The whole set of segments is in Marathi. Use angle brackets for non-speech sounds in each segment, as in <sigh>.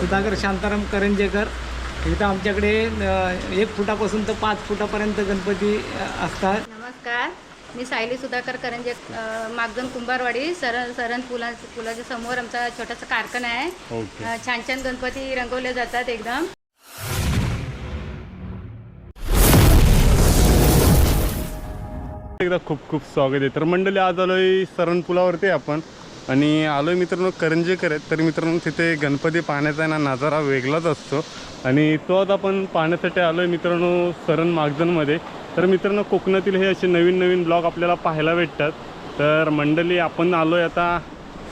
सुधाकर शांताराम करंजेकर. इथं आमच्याकडे एक फुटापासून तर पाच फुटापर्यंत गणपती असतात. नमस्कार. मी सायली सुधाकर करंजे मागजन कुंभारवाडी सरण सरण पुला पुलाच्या समोर आमचा छोटासा कारखाना आहे. छान छान गणपती रंगवले जातात एकदम. एकदा खूप खूप स्वागत आहे. तर मंडळी आज आलोय सरण पुलावरती आपण. आणि आलो आहे मित्रांनो करंजेकर आहेत. तर मित्रांनो तिथे गणपती पाहण्याचा आहे ना नजारा वेगळाच असतो. आणि तो आता आपण पाहण्यासाठी आलो आहे मित्रांनो सरण मागजनमध्ये. तर मित्रांनो कोकणातील हे असे नवीन नवीन ब्लॉग आपल्याला पाहायला भेटतात. तर मंडळी आपण आलो आहे आता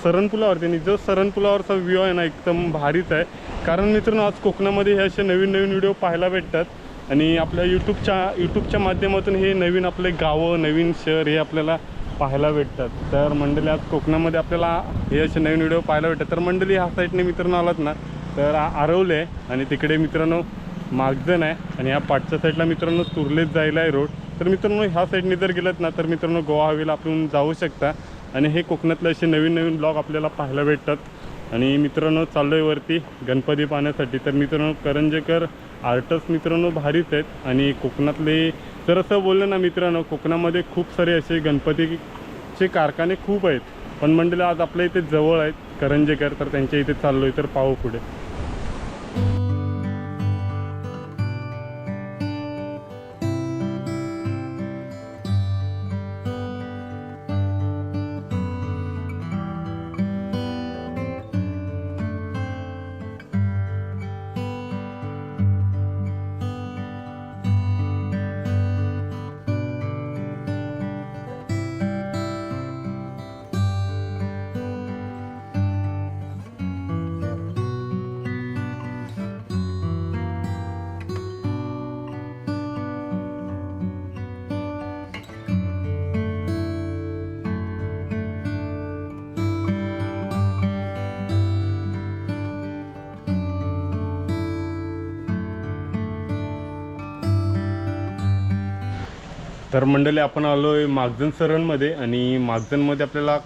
सरण पुलावरती. आणि जो सरण पुलावरचा व्ह्यू आहे ना एकदम भारीच आहे. कारण मित्रांनो आज कोकणामध्ये हे असे नवीन नवीन व्हिडिओ पाहायला भेटतात. आणि आपल्या यूट्यूबच्या यूट्यूबच्या माध्यमातून हे नवीन आपले गावं नवीन शहर हे आपल्याला पाहायला भेटतात. तर मंडळी आज कोकणामध्ये आपल्याला हे असे नवीन व्हिडिओ पाहायला भेटतात. तर मंडळी ह्या साईडने मित्रांनो आलात ना तर आरवले आहे आणि तिकडे मित्रांनो मागजन आहे आणि ह्या पाठच्या साईडला मित्रांनो तुरलेच जायला आहे रोड. तर मित्रांनो ह्या साईडने जर गेलात ना तर मित्रांनो गोवा हवेला आपण जाऊ शकता. आणि हे कोकणातले असे नवीन नवीन ब्लॉग आपल्याला पाहायला भेटतात. आणि मित्रांनो चाललो आहे वरती गणपती पाहण्यासाठी. तर मित्रांनो करंजेकर आर्टस मित्रांनो भारीच आहेत आणि कोकणातले जर असं बोललं ना मित्रांनो कोकणामध्ये खूप सारे असे गणपतीचे कारखाने खूप आहेत. पण मंडळी आज आपल्या इथे जवळ आहेत करंजेकर तर त्यांच्या इथे चाललो आहे तर पाहू पुढे. तर मंडळी आपण आलो आहे मागजन सरणमध्ये आणि मागजनमध्ये आपल्याला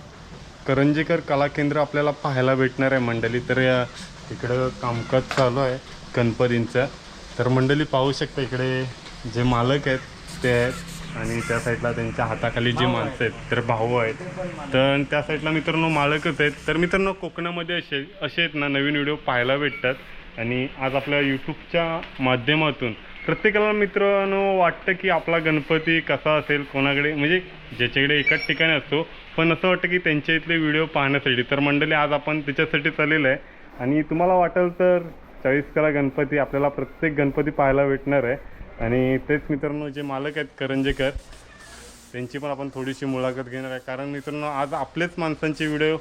करंजेकर कला केंद्र आपल्याला पाहायला भेटणार आहे मंडळी. तर या इकडं कामकाज चालू आहे गणपतींचं. तर मंडळी पाहू शकता इकडे जे मालक आहेत ते आहेत आणि त्या साईडला त्यांच्या हाताखाली जी माणसं आहेत तर भाऊ आहेत. तर त्या साईडला मित्रांनो मालकच आहेत. तर मित्रांनो कोकणामध्ये असे असे आहेत ना नवीन व्हिडिओ पाहायला भेटतात. आणि आज आपल्या यूट्यूबच्या माध्यमातून प्रत्येकाला मित्रांनो वाटतं की आपला गणपती कसा असेल कोणाकडे म्हणजे ज्याच्याकडे एकाच ठिकाणी असतो पण असं वाटतं की त्यांच्या इथले व्हिडिओ पाहण्यासाठी. तर मंडळी आज आपण त्याच्यासाठी चाललेलं आहे. आणि तुम्हाला वाटेल तर चाळीस कला गणपती आपल्याला प्रत्येक गणपती पाहायला भेटणार आहे. आणि तेच मित्रांनो जे मालक आहेत करंजेकर त्यांची पण आपण थोडीशी मुलाखत घेणार आहे. कारण मित्रांनो आज आपलेच माणसांचे व्हिडिओ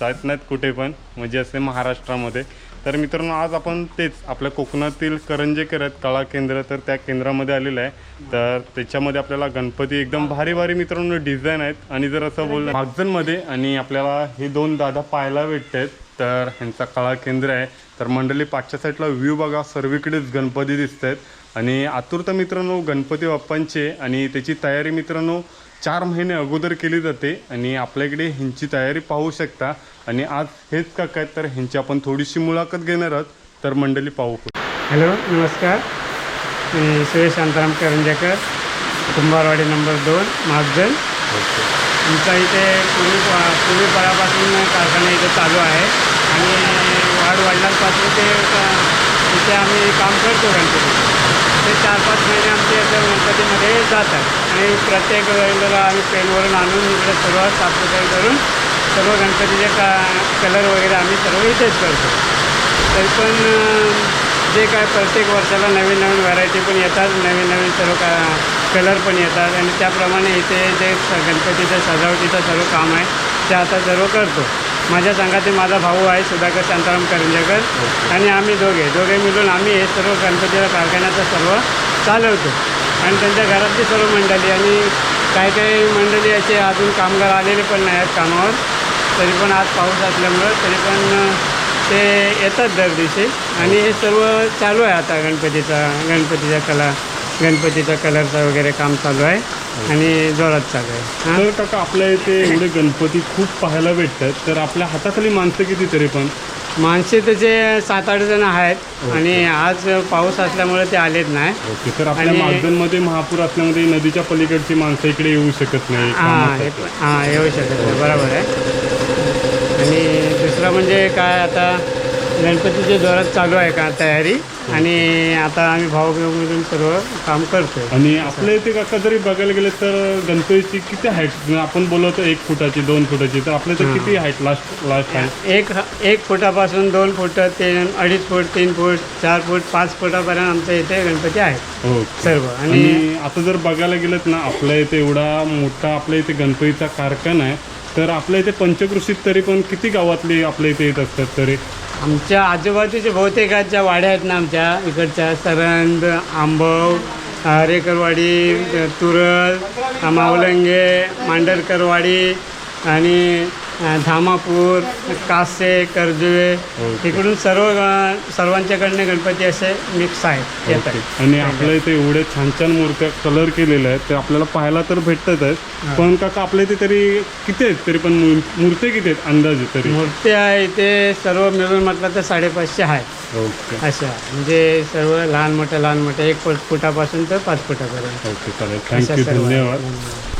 जात नाहीत कुठे पण म्हणजे असे महाराष्ट्रामध्ये. तर मित्रांनो आज आपण तेच आपल्या कोकणातील करंजेकर आहेत कला केंद्र तर त्या केंद्रामध्ये आलेलं आहे. तर त्याच्यामध्ये आपल्याला गणपती एकदम भारी भारी मित्रांनो डिझाईन आहेत. आणि जर असं बोललं मागजनमध्ये आणि आपल्याला हे दोन दादा पाहायला भेटत आहेत तर ह्यांचा कला केंद्र आहे. तर मंडळी पाठच्या साईडला व्ह्यू बघा सर्वीकडेच गणपती दिसत आहेत आणि आतुरता मित्रांनो गणपती बाप्पांचे आणि त्याची तयारी मित्रांनो चार महिने अगोदर केली जाते आणि आपल्याकडे ह्यांची तयारी पाहू शकता. आणि आज हेच का काय तर ह्यांची आपण थोडीशी मुलाखत घेणार आहोत. तर मंडळी पाहू हॅलो नमस्कार. मी सुरेश शांताराम करंजेकर कुंभारवाडी नंबर दोन महाजन आमचा इथे पूर्वी पूर्वी पूर्वीपणापासून कारखाना इथे चालू आहे. आणि वाढ वाढल्यापासून ते इथे आम्ही काम करतो. गणपती ते चार पाच महिने आमचे याच्या गणपतीमध्ये जातात आणि प्रत्येक वेळेला आम्ही पेनवरून आणून इकडे सर्व साफसफाई करून सर्व गणपतीचे का कलर वगैरे आम्ही सर्व इथेच करतो. तरी पण जे काय प्रत्येक वर्षाला नवीन नवीन व्हरायटी पण येतात नवीन नवीन सर्व का कलर पण येतात. आणि त्याप्रमाणे इथे जे स- गणपतीचं सजावटीचं सर्व काम आहे ते आता सर्व करतो. माझ्या संघातील माझा भाऊ आहे सुधाकर शांताराम करंजेकर. आणि आम्ही दोघे दोघे मिळून आम्ही हे सर्व गणपतीच्या कारखान्याचं सर्व चालवतो. आणि त्यांच्या घरातली सर्व मंडळी आणि काही काही मंडळी असे अजून कामगार आलेले पण नाही आहेत कामावर. तरी पण आज पाऊस असल्यामुळं तरी पण ते येतात दर दिवशी. आणि हे सर्व चालू आहे आता गणपतीचा गणपतीच्या कला गणपतीचा कलरचं वगैरे काम चालू आहे. आणि जोरात चालू आहे. हां? तर काका आपल्या इथे एवढे गणपती खूप पाहायला भेटतात तर आपल्या हाताखाली माणसं किती तरी पण? माणसे त्याचे सात आठ जण आहेत आणि आज पाऊस असल्यामुळे ते आलेत नाही. ओके तर आपल्या आणि- महापूर असल्यामध्ये नदीच्या पलीकडची माणसं इकडे येऊ शकत नाही हां हे कामासाठी. हां येऊ शकत नाही. बरोबर आहे. आणि दुसरं म्हणजे काय आता गणपतीच्या जोरात चालू आहे का तयारी? आणि आता आम्ही भाऊभाऊमधून सर्व काम करतोय. आणि आपल्या इथे काका जरी बघायला गेलं तर गणपतीची किती हाईट आपण बोलवतो एक फुटाची दोन फुटाची तर आपल्या इथे किती हाईट लास्ट लास्ट हाईट एक एक फुटापासून दोन फूट तीन अडीच फूट तीन फूट चार फूट पाच फुटापर्यंत आमच्या इथे गणपती आहेत. सर्व. आणि आणि आता जर बघायला गेलं ना आपल्या इथे एवढा मोठा आपल्या इथे गणपतीचा कारखाना आहे तर आपल्या इथे पंचकृषीत तरी पण किती गावातली आपल्या इथे येत असतात तरी? आमच्या आजूबाजूचे बहुतेकाच्या वाड्या आहेत ना आमच्या इकडच्या सरंद आंबव रेकरवाडी तुरल मावलंगे मांडरकरवाडी आणि धामापूर कासे कर्जुवे. इकडून सर्व सर्वांच्याकडनं गणपती असे मिक्स आहेत. येत आहेत आणि आपल्या इथे एवढे छान छान मूर्त्या कलर केलेल्या आहेत ते आपल्याला पाहायला तर भेटतात आहेत. पण काका आपल्या इथे तरी किती आहेत? तरी पण मूर- मूर्ती किती आहेत अंदाजे तरी? मूर्त्या इथे सर्व मिळून म्हटलं तर साडेपाचशे आहेत. ओके. अशा. म्हणजे सर्व लहान मोठ्या लहान मोठ्या एक फूट फुटापासून तर पाच फुटापर्यंत. ओके चालेल. अशा थँक्यू सर्व धन्यवाद.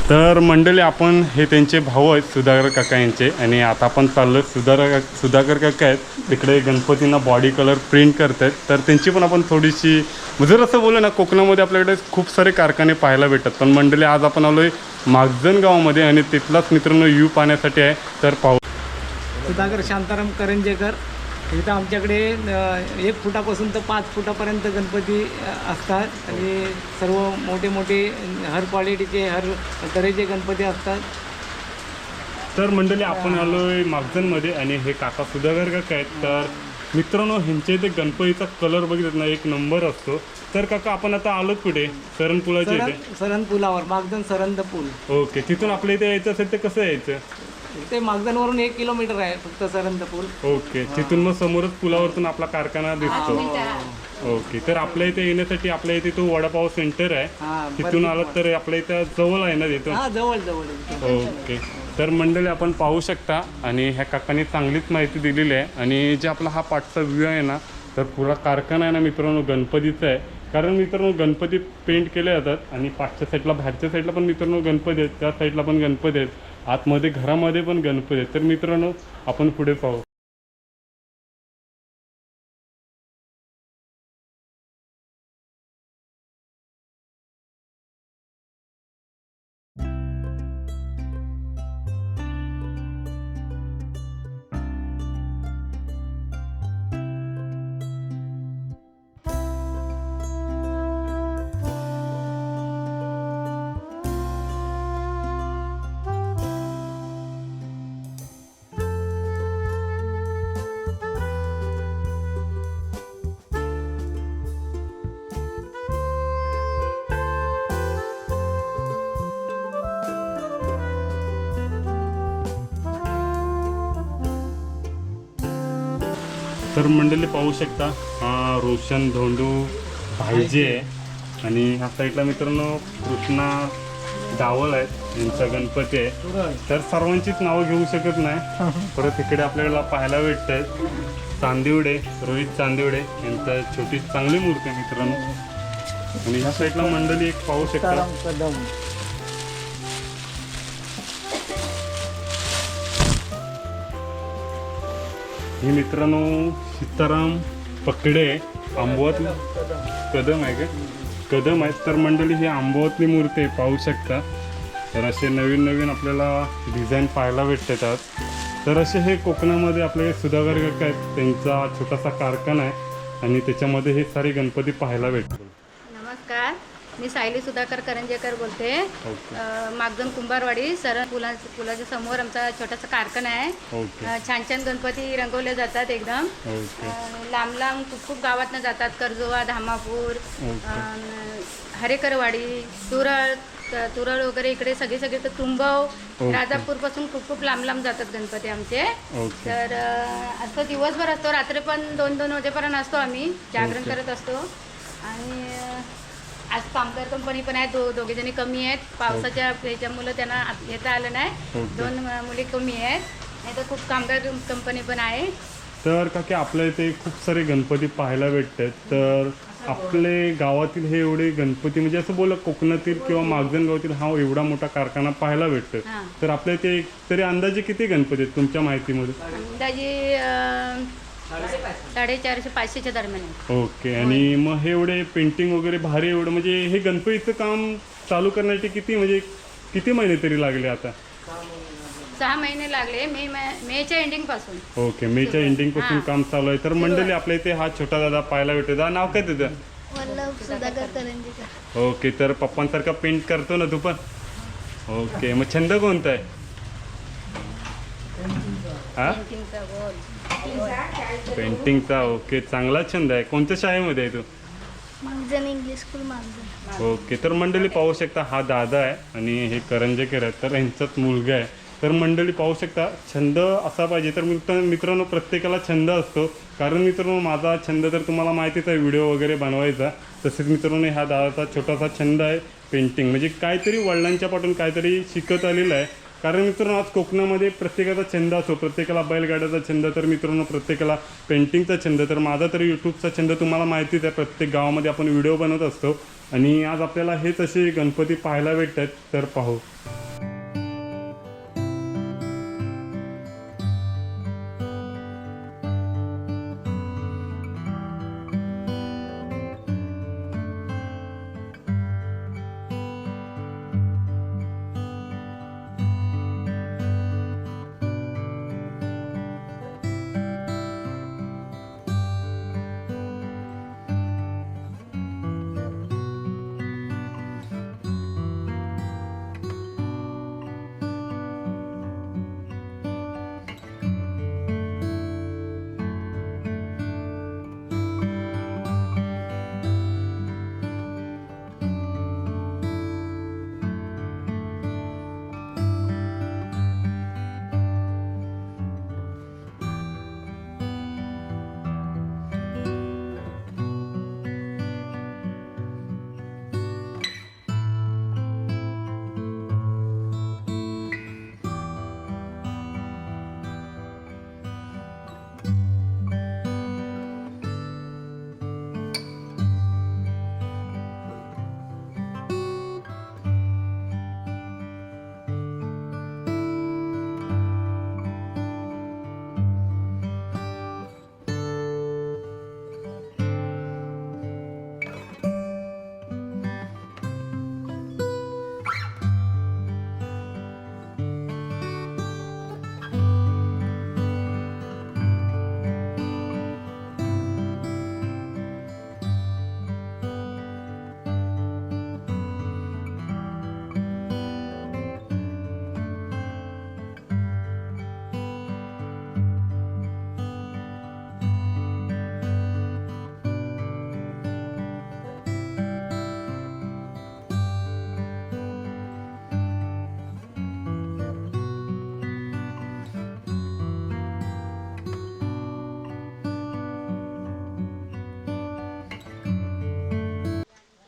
तर मंडळी आपण हे त्यांचे भाऊ आहेत सुधाकर काका यांचे. आणि आता आपण चाललो सुधाकर सुधाकर काका आहेत. तिकडे गणपतींना बॉडी कलर प्रिंट करत आहेत तर त्यांची पण आपण थोडीशी जर असं बोलू ना कोकणामध्ये आपल्याकडे खूप सारे कारखाने पाहायला भेटतात. पण मंडळी आज आपण आलो आहे मागजन गावामध्ये आणि तिथलाच मित्रांनो यू पाहण्यासाठी आहे. तर पाहू सुधाकर शांताराम करंजेकर. इथं आमच्याकडे एक फुटापासून तर पाच फुटापर्यंत गणपती असतात. आणि सर्व मोठे मोठे हर क्वालिटीचे हर तऱ्हेचे गणपती असतात. तर मंडळी आपण आलोय मागजनमध्ये आणि हे काका सुधाकर काका आहेत. तर मित्रांनो ह्यांच्या इथे गणपतीचा कलर बघितलं ना एक नंबर असतो. तर काका आपण आता आलोत कुठे? सरणपुलाच्या सरन इथे. सरन पुलावर मागदन सरंद पूल. ओके तिथून आपल्या इथे यायचं असेल तर कसं यायचं? ते मागदनवरून एक किलोमीटर आहे फक्त सरंद पूल ओके तिथून मग समोरच पुलावरतून आपला कारखाना दिसतो. ओके तर आपल्या इथे येण्यासाठी आपल्या इथे तो वडापाव सेंटर आहे. तिथून आलात तर आपल्या इथं जवळ आहे ना तिथून? हा जवळ जवळ. ओके तर मंडळी आपण पाहू शकता आणि ह्या काकांनी चांगलीच माहिती दिलेली आहे. आणि जे आपला हा पाठचा व्ह्यू आहे ना तर पुरा कारखाना आहे ना मित्रांनो गणपतीचा आहे. कारण मित्रांनो गणपती पेंट केले जातात आणि पाठच्या साईडला बाहेरच्या साईडला पण मित्रांनो गणपती आहेत त्या साईडला पण गणपती आहेत. आतमध्ये घरामध्ये पण गणपती आहेत तर मित्रांनो आपण पुढे पाहू. तर मंडळी पाहू शकता हा रोशन धोंडू भाईजे आहे. आणि ह्या साईडला मित्रांनो कृष्णा डावल आहेत यांचा गणपती आहे. तर सर्वांचीच नावं घेऊ शकत नाही. परत इकडे आपल्याला पाहायला भेटत आहेत चांदिवडे रोहित चांदिवडे यांचा छोटी चांगली मूर्ती आहे मित्रांनो. आणि ह्या साईडला मंडळी एक पाहू शकता. हे मित्रांनो सीताराम पकडे आंबवत कदम आहे का? कदम आहेत. तर मंडळी ही आंबवतली मूर्ती आहे पाहू शकता. तर असे नवीन नवीन आपल्याला डिझाईन पाहायला भेटतात. तर असे हे कोकणामध्ये आपले सुधागर काका आहेत. त्यांचा छोटासा कारखाना आहे. आणि त्याच्यामध्ये हे सारे गणपती पाहायला भेटतात. मी सायली सुधाकर करंजेकर बोलते. मागजन कुंभारवाडी सरण पुला पुलाच्या समोर आमचा छोटासा कारखाना आहे. छान छान गणपती रंगवले जातात एकदम. लांब लांब खूप खूप गावातनं जातात. कर्जोवा धामापूर हरेकरवाडी तुरळ तुरळ वगैरे इकडे सगळे सगळे तर तुंबव. राजापूरपासून खूप खूप लांब लांब जातात गणपती आमचे. तर अ, असं दिवसभर असतो. रात्री पण दोन दोन वाजेपर्यंत असतो आम्ही. जागरण. करत असतो. आणि आज कामगार कंपनी पण आहे दो दोघे जणी कमी आहेत. पावसाच्या ह्याच्यामुळं त्यांना येता आलं नाही. दोन मुली कमी आहेत. नाही तर खूप कामगार कंपनी पण आहे. तर का की आपल्या इथे खूप सारे गणपती पाहायला भेटतात. तर आपले गावातील हे एवढे गणपती म्हणजे असं बोला कोकणातील किंवा मागजन गावातील हा एवढा मोठा कारखाना पाहायला भेटतो. तर आपल्या इथे तरी अंदाजे किती गणपती आहेत तुमच्या माहितीमध्ये? अंदाजे साडेचारशे पाचशेच्या दरम्यान ओके आणि मग हे एवढे पेंटिंग वगैरे भारी एवढं म्हणजे हे गणपतीचं काम चालू करण्यासाठी किती म्हणजे किती महिने तरी लागले आता? सहा महिने लागले मे मै- मेच्या एंडिंगपासून. ओके मेच्या एंडिंगपासून काम चालू आहे. तर मंडळी आपल्या इथे हा छोटा दादा पाहायला भेटतो दादा नाव काय तुझं? वल्लभ सुधाकर करंजीकर. ओके तर पप्पांसारखा पेंट करतो ना तू पण? ओके मग छंद कोणता आहे? हा? पेंटिंगचा पेंटिंगचा ओके चांगला छंद आहे. कोणत्या शाळेमध्ये आहे तू? मागजन इंग्लिश स्कूल ओके तर मंडळी पाहू शकता हा दादा आहे आणि हे करंजेकर आहेत. तर यांचाच मुलगा आहे. तर मंडळी पाहू शकता छंद असा पाहिजे. तर मित्र मित्रांनो प्रत्येकाला छंद असतो. कारण मित्रांनो माझा छंद तर तुम्हाला माहितीच आहे व्हिडिओ वगैरे बनवायचा. तसेच मित्रांनो हा दादाचा छोटासा छंद आहे पेंटिंग म्हणजे काहीतरी वडिलांच्या पाठून काहीतरी शिकत आलेलं आहे. कारण मित्रांनो आज कोकणामध्ये प्रत्येकाचा छंद असो प्रत्येकाला बैलगाड्याचा छंद तर मित्रांनो प्रत्येकाला पेंटिंगचा छंद तर माझा तरी यूट्यूबचा छंद तुम्हाला माहितीच आहे प्रत्येक गावामध्ये आपण व्हिडिओ बनवत असतो. आणि आज आपल्याला हेच असे गणपती पाहायला भेटतात तर पाहू.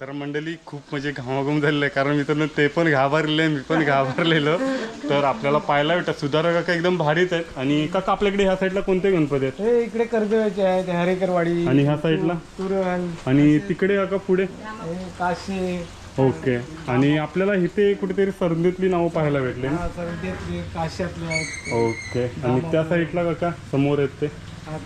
तर मंडळी खूप म्हणजे घामाघूम झालेलं आहे. कारण मित्रांनो ते पण घाबरले मी पण घाबरलेलो. तर आपल्याला पाहायला भेटत. सुधारक काका एकदम भारीच आहेत. आणि काका आपल्याकडे ह्या साईडला कोणते गणपती आहेत? हे इकडे कर्जवेचे आहे ते हरेकरवाडी आणि ह्या साईडला? तुरण आणि तिकडे काका पुढे? हे काशी. ओके. आणि आपल्याला इथे कुठेतरी सरदेतली नावं पाहायला भेटले. हा, सर्देतले, काश्यातले आहेत. ओके. आणि त्या साईडला काका समोर आहेत ते.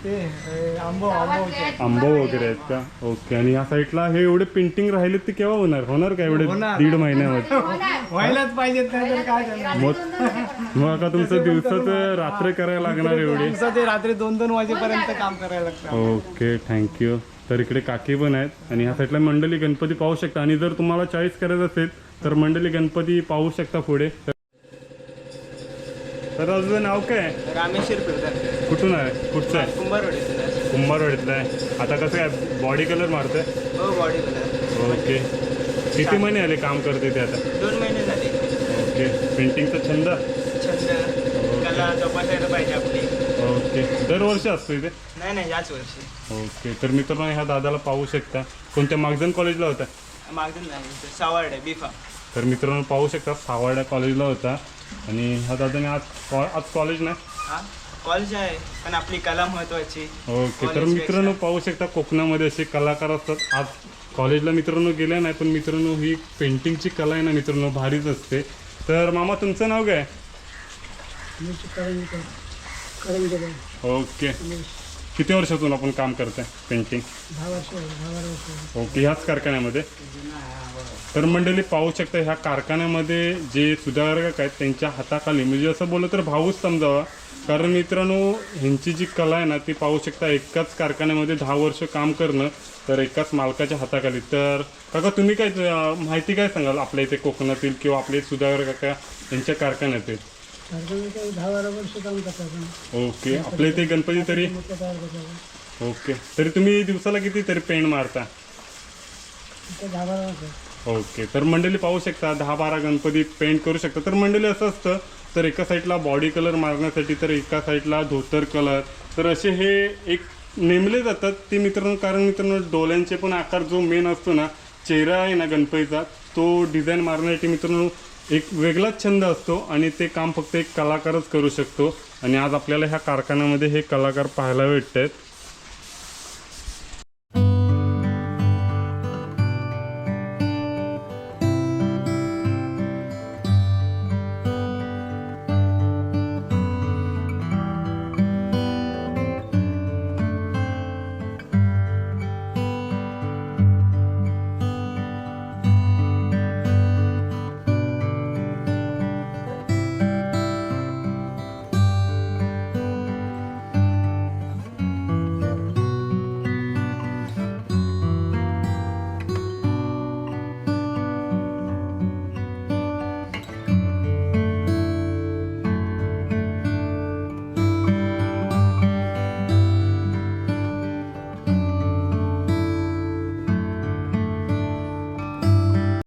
ते आंबो वगैरे आहेत का? ओके आणि ह्या साईडला हे एवढे पेंटिंग राहिले ते केव्हा होणार? होणार का एवढे. दीड महिन्यामध्ये <laughs> व्हायलाच पाहिजेत नाही तर काय करणार? मग मग आता तुमचं दिवसाचं रात्र करायला लागणार एवढे. दिवसा ते रात्री दोन दोन वाजेपर्यंत काम करायला लागतं. ओके थँक्यू तर इकडे काकी पण आहेत आणि ह्या साईडला मंडळी गणपती पाहू शकता. आणि जर तुम्हाला चॉईस करायचं असेल तर मंडळी गणपती पाहू शकता पुढे. तर तुझं नाव काय? रामेश्वर फिल्टर कुठून आहे? कुठचं आहे? कुंभारवाडीतून आहे. कुंभारवाडीतलं आहे. आता कसं आहे बॉडी कलर मारतोय? हो बॉडी कलर ओके किती महिने आले काम करते ते आता? दोन महिने झाले. ओके पेंटिंगचा छंद? छंद. कला जोपासायला पाहिजे आपली. ओके दरवर्षी असतो इथे नाही नाही याच वर्षी. ओके तर मित्रांनो ह्या दादाला पाहू शकता. कोणत्या मागजन कॉलेजला होता? मागून नाही सावार्ड आहे बिफा. तर मित्रांनो पाहू शकता सावर्डा कॉलेजला होता. आणि ह्या दादाने आज कॉ आज कॉलेज नाही? हा? कॉलेज आहे पण आपली कला महत्वाची. ओके तर. मित्रांनो पाहू शकता कोकणामध्ये असे कलाकार असतात. आज कॉलेजला मित्रांनो गेल्या नाही पण मित्रांनो ही पेंटिंगची कला आहे ना मित्रांनो भारीच असते. तर मामा तुमचं नाव काय? ओके किती वर्षातून आपण काम करताय पेंटिंग ओके ह्याच कारखान्यामध्ये? तर मंडळी पाहू शकता ह्या कारखान्यामध्ये जे सुधारक आहेत त्यांच्या हाताखाली म्हणजे असं बोललं तर भाऊच समजावा. कारण मित्रांनो ह्यांची जी कला आहे ना ती पाहू शकता एकाच कारखान्यामध्ये दहा वर्ष काम करणं तर एकाच मालकाच्या हाताखाली. तर काका तुम्ही काय अं, माहिती काय सांगाल आपल्या इथे कोकणातील किंवा आपले सुधाकर काका यांच्या कारखान्यातील? दहा बारा वर्ष काम करतात ओके आपल्या इथे गणपती तरी? ओके तरी तुम्ही दिवसाला किती तरी पेंट मारता? दहा बारा वर्ष. ओके तर मंडळी पाहू शकता दहा बारा गणपती पेंट करू शकता. तर मंडळी असं असतं तर एका साईडला बॉडी कलर मारण्यासाठी तर एका साईडला धोतर कलर. तर असे हे एक नेमले जातात. ते मित्रांनो कारण मित्रांनो डोळ्यांचे पण आकार जो मेन असतो ना चेहरा आहे ना गणपतीचा तो डिझाईन मारण्यासाठी मित्रांनो एक वेगळाच छंद असतो आणि ते काम फक्त एक कलाकारच करू शकतो. आणि आज आपल्याला ह्या कारखान्यामध्ये हे कलाकार पाहायला भेटत आहेत